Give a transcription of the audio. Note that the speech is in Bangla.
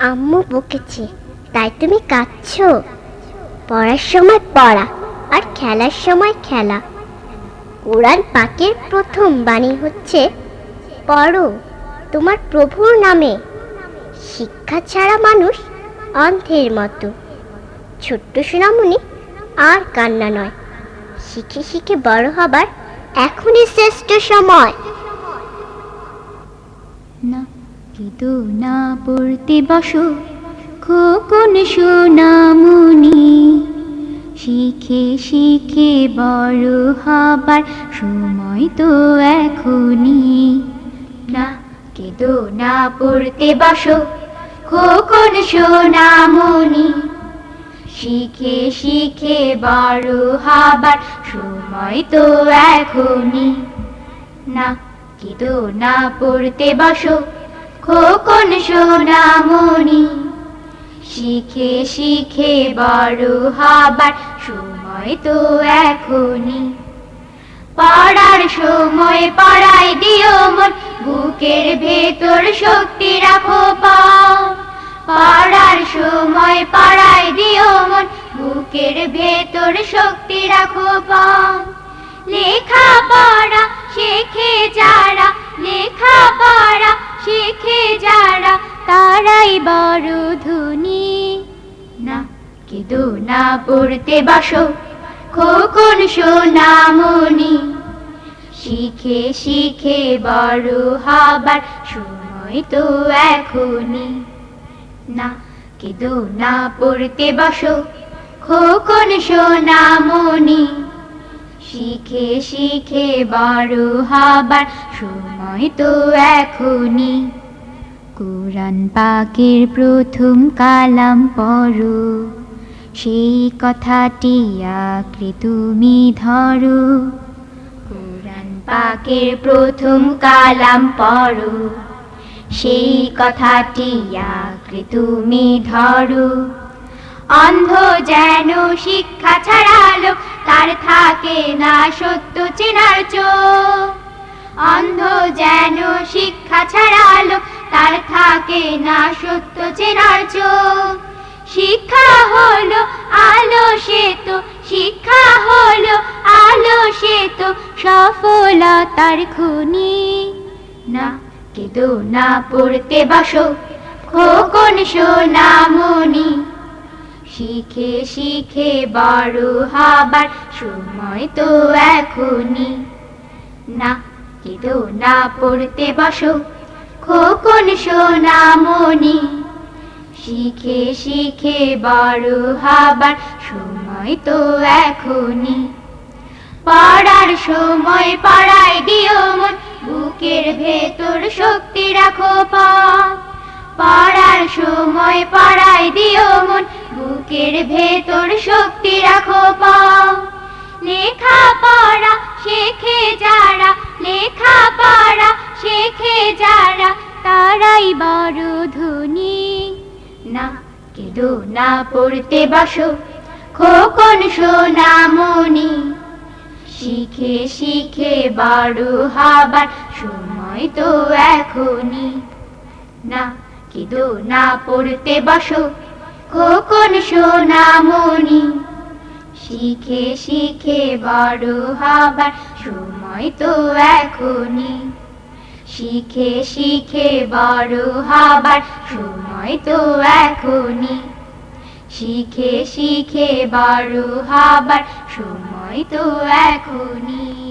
আম্মু বকেছে, তাই তুমি কাঁদছো। পড়ার সময় পড়া আর খেলার সময় খেলা। কোরআন পাকের প্রথম বাণী হচ্ছে, পড়ো তোমার প্রভুর নামে। শিক্ষা ছাড়া মানুষ অন্ধের মতো। ছোট্ট সোনামণি আর কান্না নয়। শিখে শিখে বড় হবার এখনই শ্রেষ্ঠ সময়। কেদো না পড়তে বসো, খোকন সোনামুনি শিখে শিখে বড় হবার সময় তো এখনই। না কেদো না পড়তে বসো, খোকন সোনামুনি শিখে শিখে বড় হবার সময় তো এখনই। না কেদো না পড়তে বসো খোকন সোনামণি। শিখে শিখে বড় হবার সময় তো এখনই। পড়ার সময় পড়াই দিও মন, বুকের ভেতর শক্তি রাখো পড়ার সময় পড়াই দিও মন, বুকের ভেতর শক্তি রাখো পা লেখা পড়া শেখে যারা তারাই বড় ধনী না, কেদো না, পড়তে বসো, খোকন সোনামণি। শিখে শিখে বড় হবার সময় তো এখনই। না, কেদো না, পড়তে বসো, খোকন সোনামণি। শিখে শিখে বড় হবার সময় তো এখনই। কোরআন পাকের প্রথম কালাম পড়ো। সেই কথাটি আঁকড়ে তুমি ধরো। কোরআন পাকের প্রথম কালাম পড়ো। সেই কথাটি আঁকড়ে তুমি ধরো। অন্ধ যেন শিক্ষা ছাড়ালো, তার থাকে না সত্য চেনার চোখ। অন্ধ যেন শিক্ষা ছাড়ালো তার না সত্য চেনার শিক্ষা হলো আলো সেতু, শিক্ষা হলো আলো সেতু, সফলতার খুনি। না কেদো না পড়তে বসো, খোকন সোনামণি। শিখে শিখে বড় হবার সময় তো এখনই। না কেদো না পড়তে বসো খোকন সোনামণি। শিখে শিখে বড় হবার সময় তো এখনই। পড়ার সময় পড়াই দিও মন, বুকের ভেতর শক্তি রাখো পড়ার সময় পড়াই দিও মন, বুকের ভেতর শক্তি রাখো পা লেখা পড়া শেখে কেদো না পড়তে বসো, খোকন সোনামণি শিখে শিখে বড় হবার সময় তো এখনই। না কেদো না পড়তে বসো, খোকন সোনামণি শিখে শিখে বড় হবার সময় তো এখনই। শিখে শিখে বড় হবার সময় তো এখনই। শিখে শিখে বড় হবার সময় তো এখনই।